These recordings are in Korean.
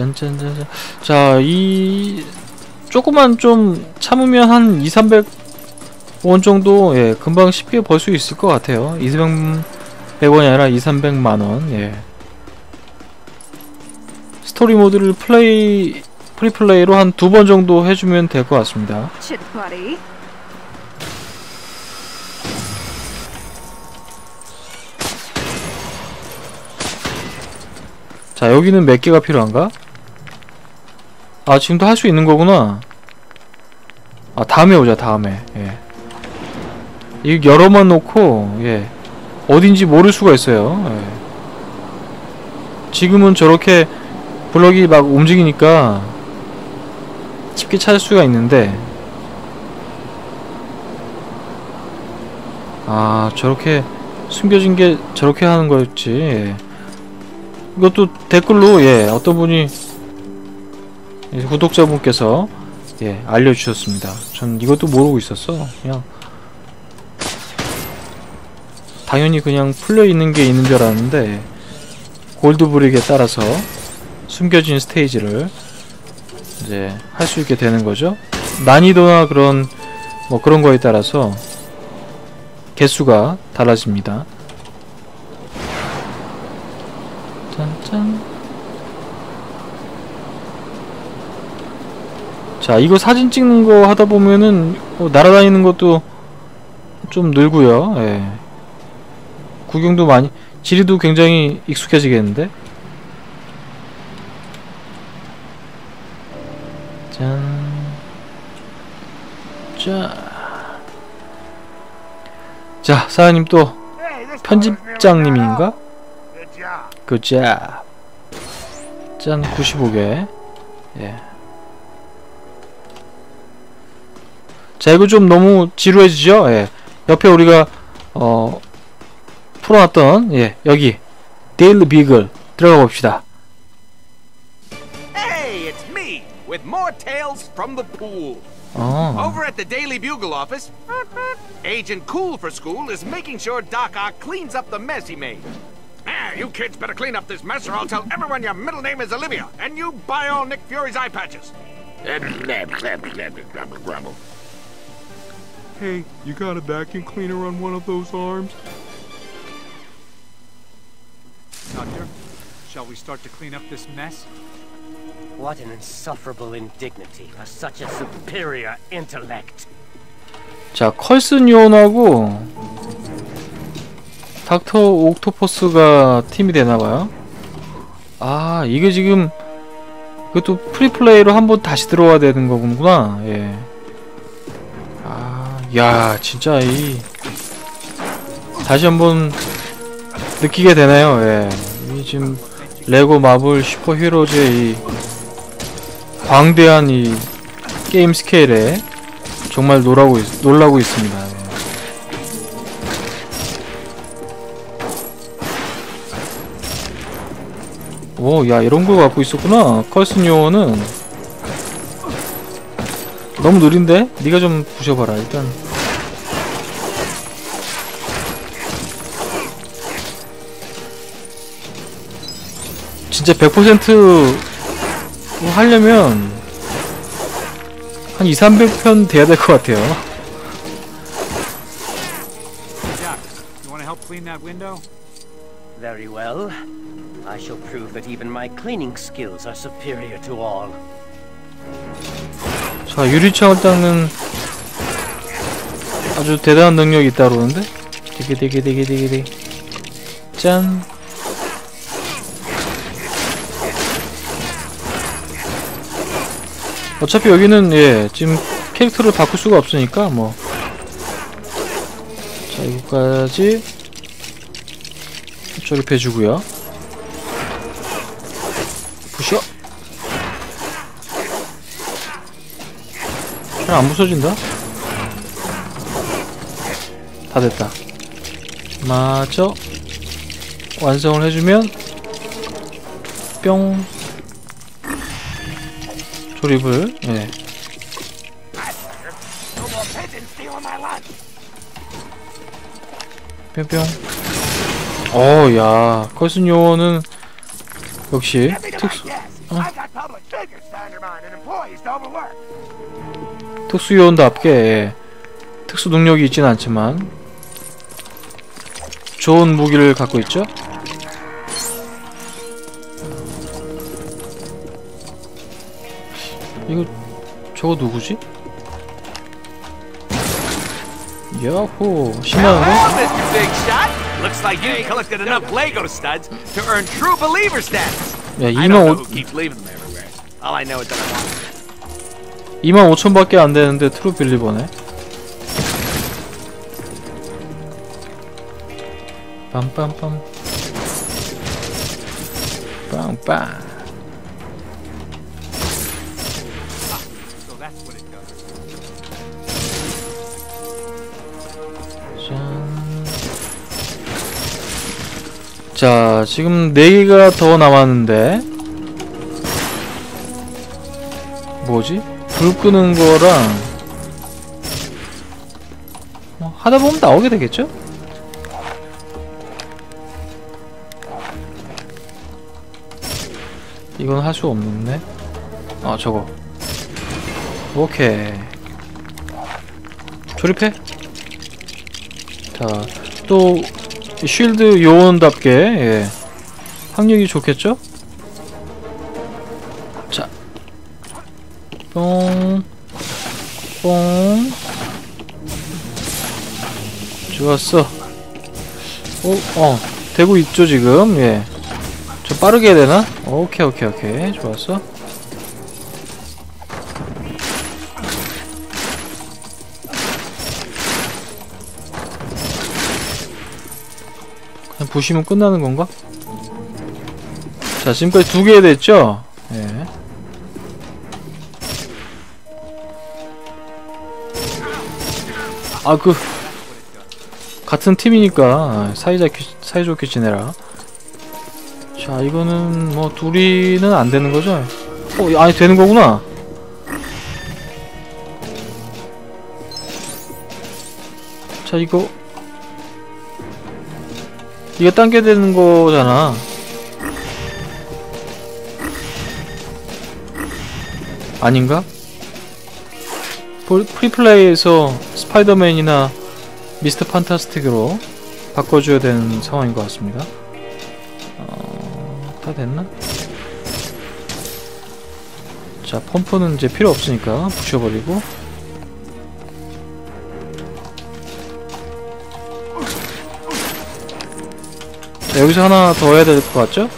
짠짠짠짠. 자, 이 조금만 좀 참으면 한 2, 300원 정도 예, 금방 쉽게 벌 수 있을 것 같아요. 2, 300원이 아니라 2, 300만 원. 예. 스토리 모드를 플레이 프리플레이로 한 두 번 정도 해주면 될 것 같습니다. 자 여기는 몇 개가 필요한가? 아 지금도 할 수 있는 거구나 아 다음에 오자 다음에 예. 이거 열어만 놓고 예 어딘지 모를 수가 있어요 예. 지금은 저렇게 블럭이 막 움직이니까 쉽게 찾을 수가 있는데 아 저렇게 숨겨진 게 저렇게 하는 거였지 예. 이것도 댓글로 예 어떤 분이 예, 구독자분께서 예 알려주셨습니다. 전 이것도 모르고 있었어. 그냥 당연히 그냥 풀려 있는 게 있는 줄 알았는데 골드 브릭에 따라서 숨겨진 스테이지를 이제 할 수 있게 되는 거죠. 난이도나 그런 뭐 그런 거에 따라서 개수가 달라집니다. 짠짠. 자, 이거 사진 찍는 거 하다 보면은 어, 날아다니는 것도 좀 늘고요. 예. 구경도 많이 지리도 굉장히 익숙해지겠는데. 짠. 자. 자, 사장님 또 편집장님인가? 굿잡 짠 95개 예. 자 이거 좀 너무 지루해지죠? 예. 옆에 우리가 어 풀어놨던 예 여기 데일리 비글 들어가 봅시다 Hey, it's me with more tales from the pool. 어 Over at the Daily Bugle office, Agent Cool for School is making sure Doc Ock cleans up the mess he made. Ah, you kids better clean up this mess or I'll tell everyone your middle name is Olivia and you buy all Nick Fury's eye patches. Hey, you got a vacuum cleaner on one of those arms? Doctor, shall we start to clean up this mess? What an insufferable indignity for such a superior intellect. 자 컬스니온하고 닥터 옥토퍼스가 팀이 되나봐요 아 이게 지금 이것도 프리플레이로 한번 다시 들어와야 되는 거구나 예. 아야 진짜 이 다시 한번 느끼게 되네요 예. 이 지금 레고 마블 슈퍼 히어로즈의 이 광대한 이 게임 스케일에 정말 놀라고, 있, 놀라고 있습니다. 예. 오, 야, 이런 걸 갖고 있었구나. 컬슨 요원은 너무 느린데? 네가 좀 부셔봐라, 일단. 진짜 100% 하려면 한 2, 300편 돼야 될 것 같아요. Very well. I shall prove that even my cleaning skills are superior to all. 자, 유리창을 닦는 아주 대단한 능력이 있다 그러는데? 되게 되게 되게 되게 되게 짠. 어차피 여기는 예 지금 캐릭터를 바꿀 수가 없으니까 뭐. 자, 이거까지. 조립해주고요 잘 안 부서진다? 다 됐다. 마저 완성을 해주면 뿅 조립을 예. 뿅뿅 어야 컬슨 요원은 역시 특수 Yes, 특수요원답게 예, 특수 능력이 있진 않지만 좋은 무기를 갖고 있죠. 이거 저거 누구지? 야호 신나는데? Well, Mr. Big Shot, looks like you collected enough Lego studs to earn true believer status. 야 I don't 2만 know 5 who keeps leaving them everywhere. All I know is that I want them. 2만 5천밖에 안 되는데 트루 빌리버네. 빰빰빰. 빵빵. 자, 지금 4개가 더 남았는데. 뭐지? 불 끄는 거랑. 뭐 하다 보면 나오게 되겠죠? 이건 할 수 없는데. 아, 저거. 오케이. 조립해? 자, 또 쉴드 요원답게 예. 확률이 좋겠죠? 뽕, 뽕, 좋았어. 오, 어, 되고 있죠 지금. 예. 좀 빠르게 해야 되나? 오케이, 오케이, 오케이, 좋았어. 그냥 부시면 끝나는 건가? 자, 지금까지 두 개 됐죠? 아, 그, 같은 팀이니까 사이좋게, 사이좋게 지내라. 자, 이거는 뭐, 둘이는 안 되는 거죠? 어, 아니, 되는 거구나. 자, 이거, 이게 당겨 되는 거잖아. 아닌가? 볼- 프리플레이에서 스파이더맨이나 미스터 판타스틱으로 바꿔줘야 되는 상황인 것 같습니다. 어, 다 됐나? 자, 펌프는 이제 필요 없으니까 부셔버리고 자, 여기서 하나 더 해야 될 것 같죠?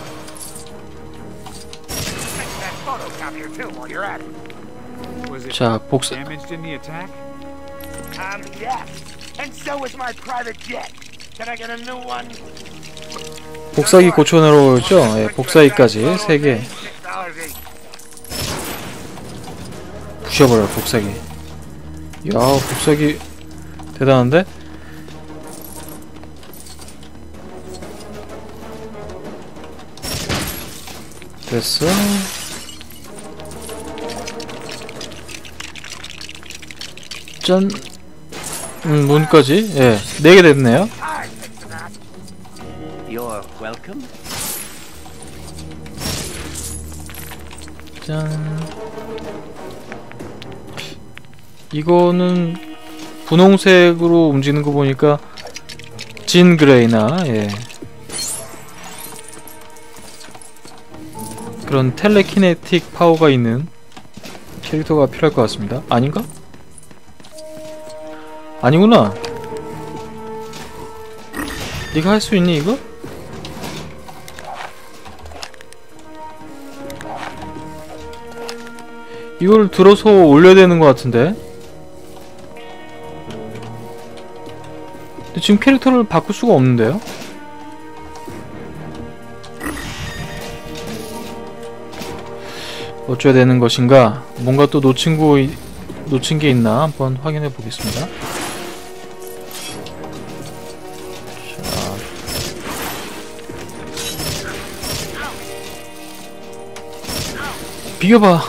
자, 복사? Um, yes. And so is my private jet. Can I get a new one? 복사기 고쳐내려오죠? 예, 복사기까지 3개 $6 each. 부셔버려 복사기 야 복사기 대단한데? 됐어 짠 음, 문까지 예, 4개 됐네요 I fixed that. You're welcome. 짠. 이거는 분홍색으로 움직이는 거 보니까 진 그레이나 예. 그런 텔레키네틱 파워가 있는 캐릭터가 필요할 것 같습니다. 아닌가? 아니구나. 네가 할 수 있니 이거? 이걸 들어서 올려야 되는 것 같은데 근데 지금 캐릭터를 바꿀 수가 없는데요? 어쩌야 되는 것인가 뭔가 또 놓친 거 이- 놓친 게 있나 한번 확인해 보겠습니다 비교봐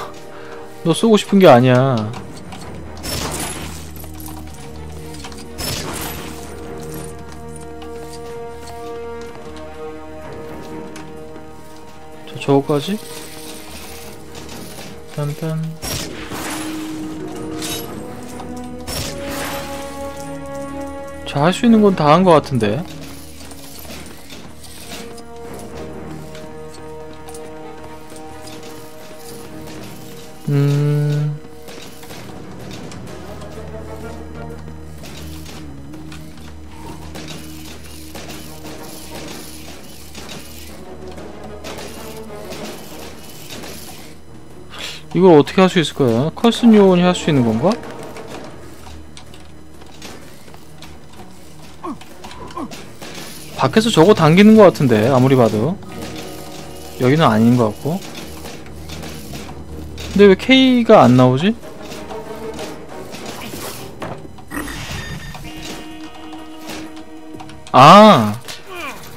너 쏘고 싶은 게 아니야. 저 저거까지? 딴딴. 자, 할 수 있는 건 다 한 것 같은데. 음. 이걸 어떻게 할 수 있을까요? 컬슨 요원이 할 수 있는 건가? 밖에서 저거 당기는 것 같은데 아무리 봐도 여기는 아닌 것 같고 근데 왜 K가 안 나오지? 아,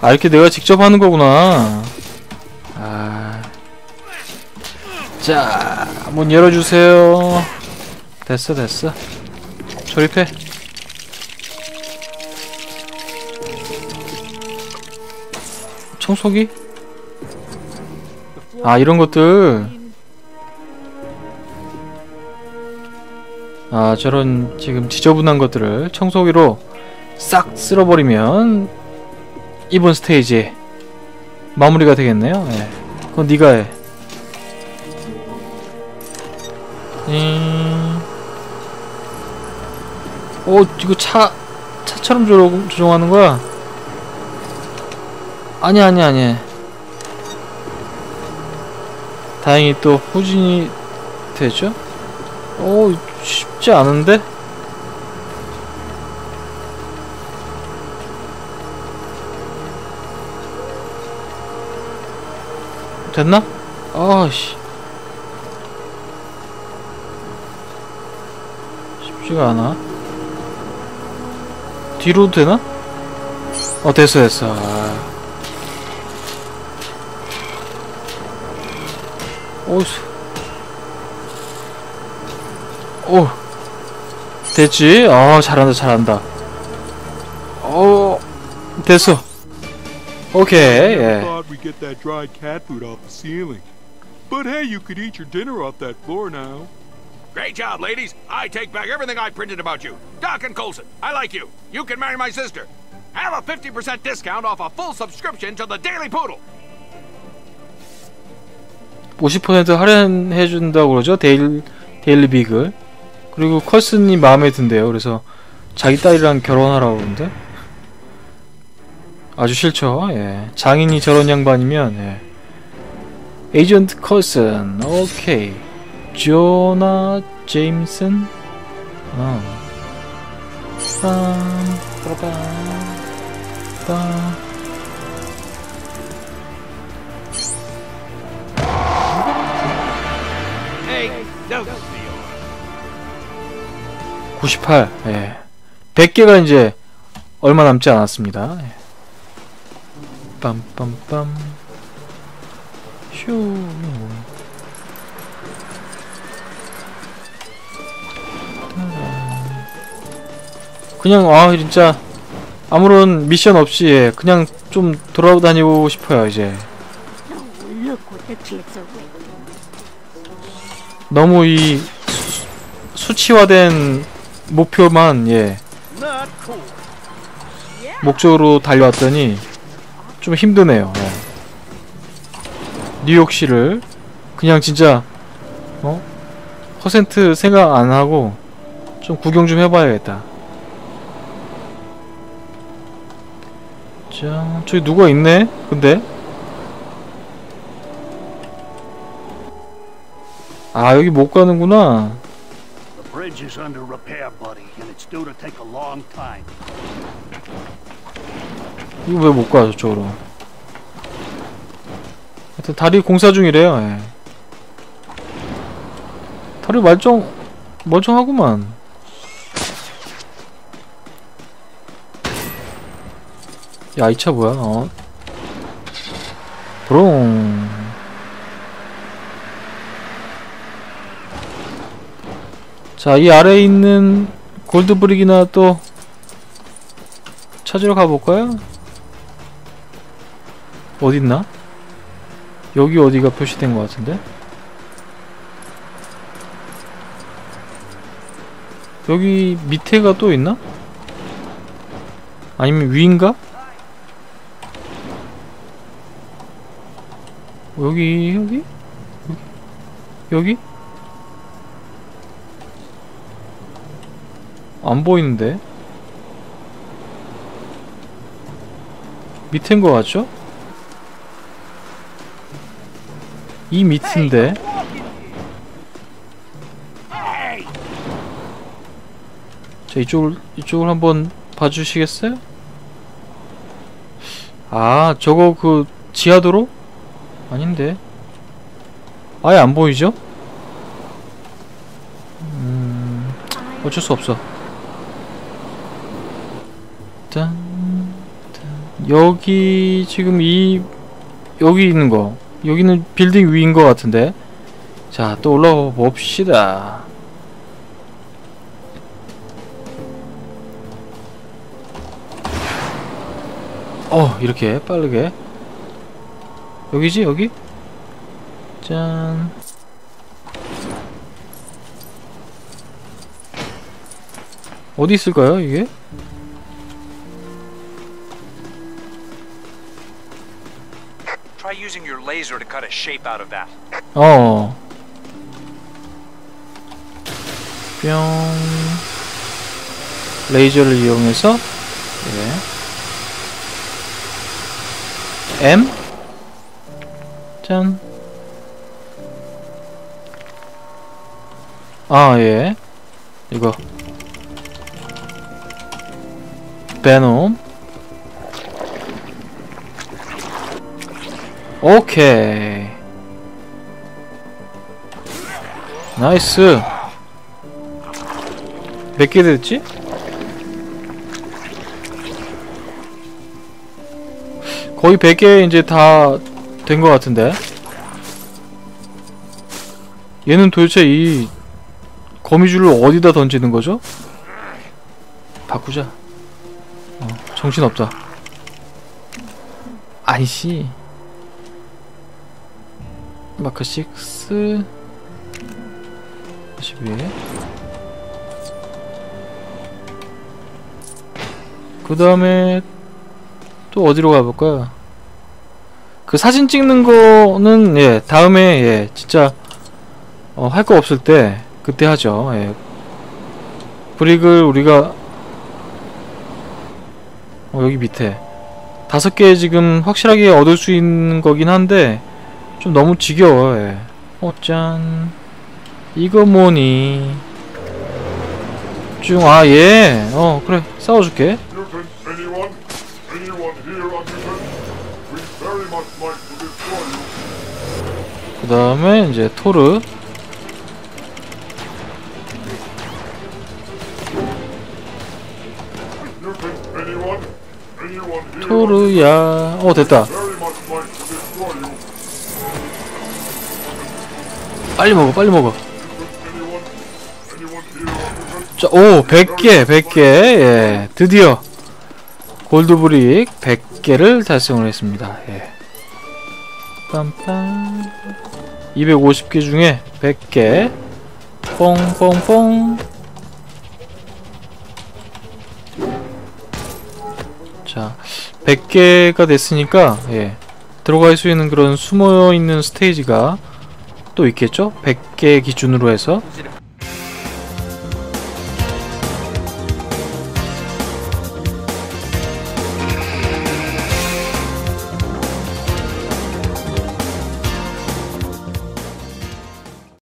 아 이렇게 내가 직접 하는 거구나. 아, 자, 문 열어주세요. 됐어, 됐어. 조립해. 청소기? 아 이런 것들 아 저런 지금 지저분한 것들을 청소기로 싹 쓸어버리면 이번 스테이지 마무리가 되겠네요 예. 그건 네가 해 음... 오 이거 차 차처럼 조종, 조종하는 거야? 아니 아니 아니 다행히 또 후진이 되죠? 오 쉽지 않은데? 됐나? 아씨 쉽지가 않아 뒤로도 되나? 어 됐어 됐어 아. 오수 오 됐지? 아 잘한다 잘한다 어 됐어 오케이 예 thought we'd get that dried cat food off the ceiling. But hey, you could eat your dinner off that floor now. Great job, ladies. I take back everything I printed about you. Doc and Colson, I like you. You can marry my sister. Have a 50% discount off a full subscription to the Daily Poodle. 50% 할인해 준다고 그러죠 데일 데일리 비글 그리고 컬슨이 마음에 든대요. 그래서 자기 딸이랑 결혼하라고 그러는데? 아주 싫죠. 예. 장인이 저런 양반이면 예. 에이전트 컬슨. 오케이. 조나 제임슨? 어. 빰, 빠라밤, 빰. Hey, no. 98. 예. 100개가 이제 얼마 남지 않았습니다. 예. 빰빰빰. 휴. 그냥 아 진짜 아무런 미션 없이 예, 그냥 좀 돌아다니고 싶어요 이제. 너무 이 수- 수치화된 목표만 예. 목적으로 달려왔더니 좀 힘드네요. 예. 뉴욕시를 그냥 진짜 어 퍼센트 생각 안 하고 좀 구경 좀 해봐야겠다. 자 저기 누가 있네? 근데 아 여기 못 가는구나. Bridge is under repair, buddy, and it's due to take a long time. 이거 왜 못 가 저쪽으로 하여튼 다리 공사 중이래요 예. 다리 말정 멀쩡하구만 야 이 차 뭐야 어 브롱 자, 이 아래에 있는 골드브릭이나 또 찾으러 가볼까요? 어딨나? 여기 어디가 표시된 것 같은데? 여기 밑에가 또 있나? 아니면 위인가? 여기 여기? 여기? 안 보이는데 밑인 거 같죠? 이 밑인데 자 이쪽을 이쪽을 한번 봐주시겠어요? 아 저거 그 지하도로? 아닌데 아예 안 보이죠? 음 어쩔 수 없어 짠, 짠. 여기 지금 이 여기 있는 거. 여기는 빌딩 위인 것 같은데. 자 또 올라가 봅시다. 어 이렇게 빠르게. 여기지 여기? 짠. 어디 있을까요 이게 using your laser to cut a shape out of that. 어. 뿅. 레이저를 이용해서 예. M 짠. 아, 예. 이거. 베놈. 오케이. 나이스. 몇 개 됐지? 거의 100개 이제 다 된 것 같은데. 얘는 도대체 이 거미줄을 어디다 던지는 거죠? 바꾸자. 어, 정신없다. 아이씨. 마크 6 12그 다음에 또 어디로 가볼까요? 그 사진 찍는 거는 예 다음에 예 진짜 어, 할 거 없을 때 그때 하죠 예. 브릭을 우리가 어, 여기 밑에. 다섯 개 지금 확실하게 얻을 수 있는 거긴 한데 좀 너무 지겨워 예. 어짠 이거 뭐니 쭉아예어 그래 싸워줄게. 그 다음에 이제 토르 토르야 어 됐다 빨리 먹어 빨리 먹어 Anyone? Anyone here on Mutant? 자, 오 100개 100개 예 드디어 골드브릭 100개를 달성을 했습니다 예 빰빰 250개 중에 100개 뽕뽕뽕 자 100개가 됐으니까 예 들어갈 수 있는 그런 숨어있는 스테이지가 또 있겠죠? 100개 기준으로 해서